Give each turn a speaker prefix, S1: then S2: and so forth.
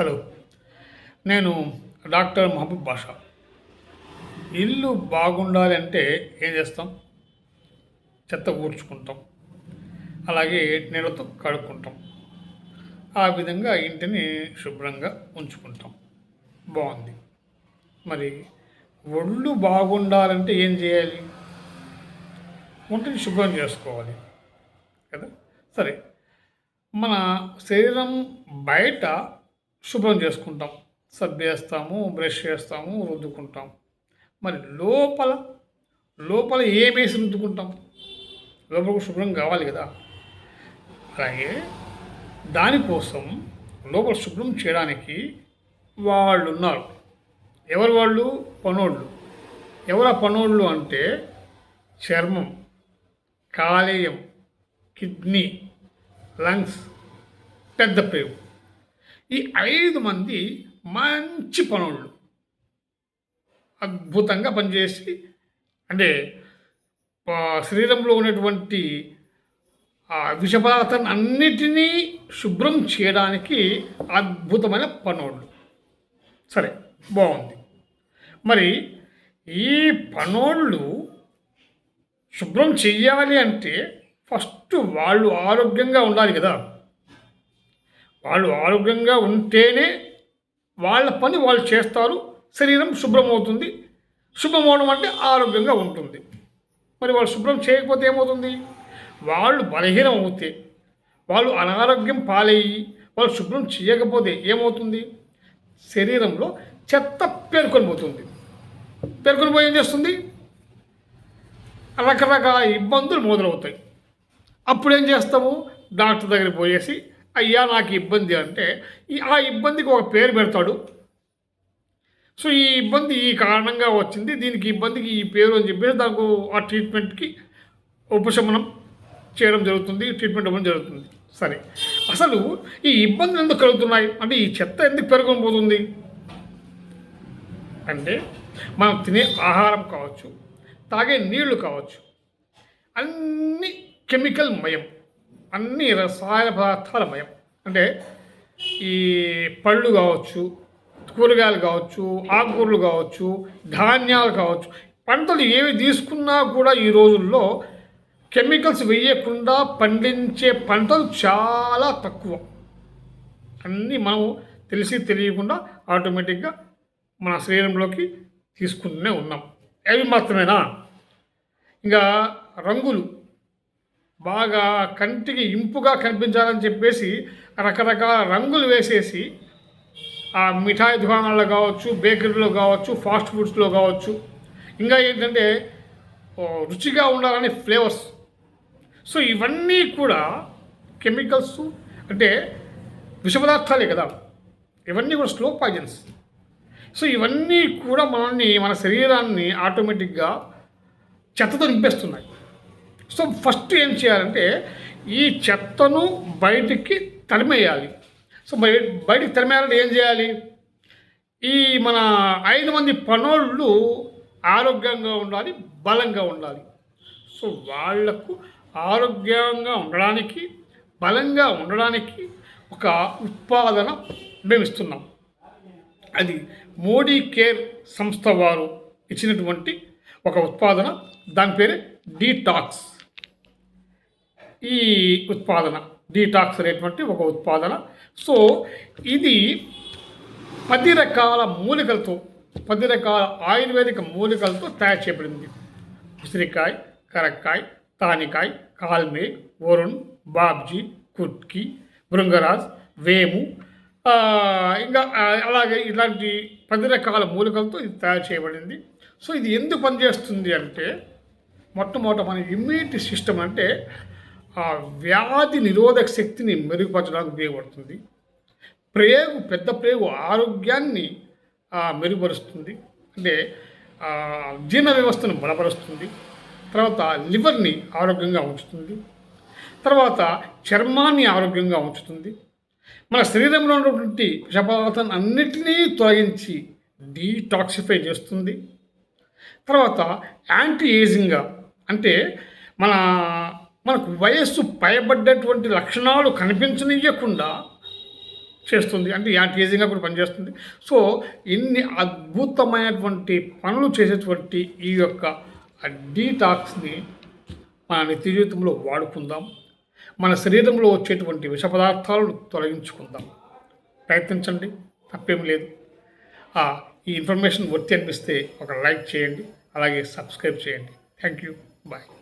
S1: Hello. నేను doctor Mahabub బాషా. ఇల్లు బాగుండాలి అంటే ఏం చేస్తాం? చెత్త ఊడ్చుకుంటాం. అలాగే నీళ్ళతో కడుక్కుంటాం. ఆ విధంగా ఇంటిని శుభ్రంగా ఉంచుకుంటాం. బాగుంది. మరి ఒళ్ళు బాగుండాలంటే ఏం చేయాలి? ఒంటిని శుభ్రం చేసుకోవాలి. కదా? సరే. మన శరీరం బయట శుభ్రం చేసుకుంటాం. సబ్బేస్తాము బ్రష్ చేస్తాము రుద్దుకుంటాం. మరి లోపల లోపల ఏమేసి రుద్దుకుంటాం? లోపల శుభ్రం కావాలి కదా. అలాగే దానికోసం లోపల శుభ్రం చేయడానికి వాళ్ళు ఉన్నారు. ఎవరు వాళ్ళు? పనోళ్ళు. ఎవరు ఆ పనోళ్ళు అంటే చర్మం కాలేయం కిడ్నీ లంగ్స్ పెద్ద పేరు ఈ ఐదు మంది మంచి పనులు. అద్భుతంగా పనిచేసి అంటే శరీరంలో ఉన్నటువంటి ఆ విష పదార్థాన్ని అన్నిటినీ శుభ్రం చేయడానికి అద్భుతమైన పనోళ్ళు సరే బాగుంది. మరి ఈ పనోళ్ళు శుభ్రం చెయ్యాలి అంటే ఫస్ట్ వాళ్ళు ఆరోగ్యంగా ఉండాలి కదా. వాళ్ళు ఆరోగ్యంగా ఉంటేనే వాళ్ళ పని వాళ్ళు చేస్తారు. శరీరం శుభ్రం అవుతుంది శుభ్రం అవడం అంటే ఆరోగ్యంగా ఉంటుంది. మరి వాళ్ళు శుభ్రం చేయకపోతే ఏమవుతుంది? వాళ్ళు బలహీనం అవుతే వాళ్ళు అనారోగ్యం పాలయ్యి వాళ్ళు శుభ్రం చేయకపోతే ఏమవుతుంది? శరీరంలో చెత్త పేర్కొని పోతుంది పేర్కొని పోయి ఏం చేస్తుంది? రకరకాల ఇబ్బందులు మొదలవుతాయి. అప్పుడు ఏం చేస్తాము? డాక్టర్ దగ్గరికి పోయేసి అయ్యా నాకు ఇబ్బంది అంటే ఈ ఆ ఇబ్బందికి ఒక పేరు పెడతాడు. సో ఈ ఇబ్బంది ఈ కారణంగా వచ్చింది. దీనికి ఇబ్బందికి ఈ పేరు అని చెప్పేసి దానికి ఆ ట్రీట్మెంట్కి ఉపశమనం చేయడం జరుగుతుంది. ట్రీట్మెంట్ ఇవ్వడం జరుగుతుంది. సరే. అసలు ఈ ఇబ్బందులు ఎందుకు కలుగుతున్నాయి? అంటే ఈ చెత్త ఎందుకు పెరుగుకొని పోతుంది? అంటే మనం తినే ఆహారం కావచ్చు తాగే నీళ్ళు కావచ్చు అన్ని కెమికల్ మయం. అన్ని రసాయన పదార్థాల మయం. అంటే ఈ పళ్ళు కావచ్చు కూరగాయలు కావచ్చు ఆకుకూరలు కావచ్చు ధాన్యాలు కావచ్చు పంటలు ఏవి తీసుకున్నా కూడా ఈ రోజుల్లో కెమికల్స్ వేయకుండా పండించే పంటలు చాలా తక్కువ. అన్నీ మనం తెలిసి తెలియకుండా ఆటోమేటిక్గా మన శరీరంలోకి తీసుకుంటూనే ఉన్నాం. అవి మాత్రమేనా? ఇంకా రంగులు. బాగా కంటికి ఇంపుగా కనిపించాలని చెప్పేసి రకరకాల రంగులు వేసేసి ఆ మిఠాయి దుకాణాల్లో కావచ్చు బేకరీలో కావచ్చు ఫాస్ట్ ఫుడ్స్లో కావచ్చు ఇంకా ఏంటంటే రుచిగా ఉండాలని ఫ్లేవర్స్. సో ఇవన్నీ కూడా కెమికల్స్ అంటే విష పదార్థాలే కదా. ఇవన్నీ కూడా స్లో పాయిజన్స్. సో ఇవన్నీ కూడా మనల్ని మన శరీరాన్ని ఆటోమేటిక్గా చెత్తతో నింపేస్తున్నాయి. సో ఫస్ట్ ఏం చేయాలంటే ఈ చెత్తను బయటికి తరిమేయాలి. సో బయట బయటికి తరిమేయాలంటే ఏం చేయాలి? ఈ మన ఐదు మంది పనోళ్ళు ఆరోగ్యంగా ఉండాలి బలంగా ఉండాలి. సో వాళ్ళకు ఆరోగ్యంగా ఉండడానికి బలంగా ఉండడానికి ఒక ఉత్పాదన మేము ఇస్తున్నాం. అది మోడీ కేర్ సంస్థ వారు ఇచ్చినటువంటి ఒక ఉత్పాదన. దాని పేరే డీటాక్స్. ఈ ఉత్పాదన డీటాక్స్ అనేటువంటి ఒక ఉత్పాదన. సో ఇది పది రకాల మూలికలతో పది రకాల ఆయుర్వేదిక మూలికలతో తయారు చేయబడింది. ఉసిరికాయ కరక్కాయ తానికాయ కాల్మే వరుణ్ బాబ్జీ కుట్కి భృంగరాజ్ వేము ఇంకా అలాగే ఇలాంటి పది రకాల మూలికలతో ఇది తయారు చేయబడింది. సో ఇది ఎందుకు పనిచేస్తుంది అంటే మొట్టమొదట మన ఇమ్యూనిటీ సిస్టమ్ అంటే ఆ వ్యాధి నిరోధక శక్తిని మెరుగుపరచడానికి ఉపయోగపడుతుంది. ప్రేగు పెద్ద ప్రేగు ఆరోగ్యాన్ని మెరుగుపరుస్తుంది. అంటే జీర్ణ వ్యవస్థను బలపరుస్తుంది. తర్వాత లివర్ని ఆరోగ్యంగా ఉంచుతుంది. తర్వాత చర్మాన్ని ఆరోగ్యంగా ఉంచుతుంది. మన శరీరంలో ఉన్నటువంటి విషపదార్థాన్ని అన్నిటినీ తొలగించి డీటాక్సిఫై చేస్తుంది. తర్వాత యాంటీ ఏజింగ్గా అంటే మన మనకు వయస్సు పైబడ్డటువంటి లక్షణాలు కనిపించనివ్వకుండా చేస్తుంది. అంటే యాంటీ ఏజింగ్గా కూడా పనిచేస్తుంది. సో ఇన్ని అద్భుతమైనటువంటి పనులు చేసేటువంటి ఈ యొక్క డీటాక్స్ని మన నిత్య జీవితంలో వాడుకుందాం. మన శరీరంలో వచ్చేటువంటి విష పదార్థాలను తొలగించుకుందాం. ప్రయత్నించండి. తప్పేం లేదు. ఈ ఇన్ఫర్మేషన్ వర్తి అనిపిస్తే ఒక లైక్ చేయండి. అలాగే సబ్స్క్రైబ్ చేయండి. Thank you bye.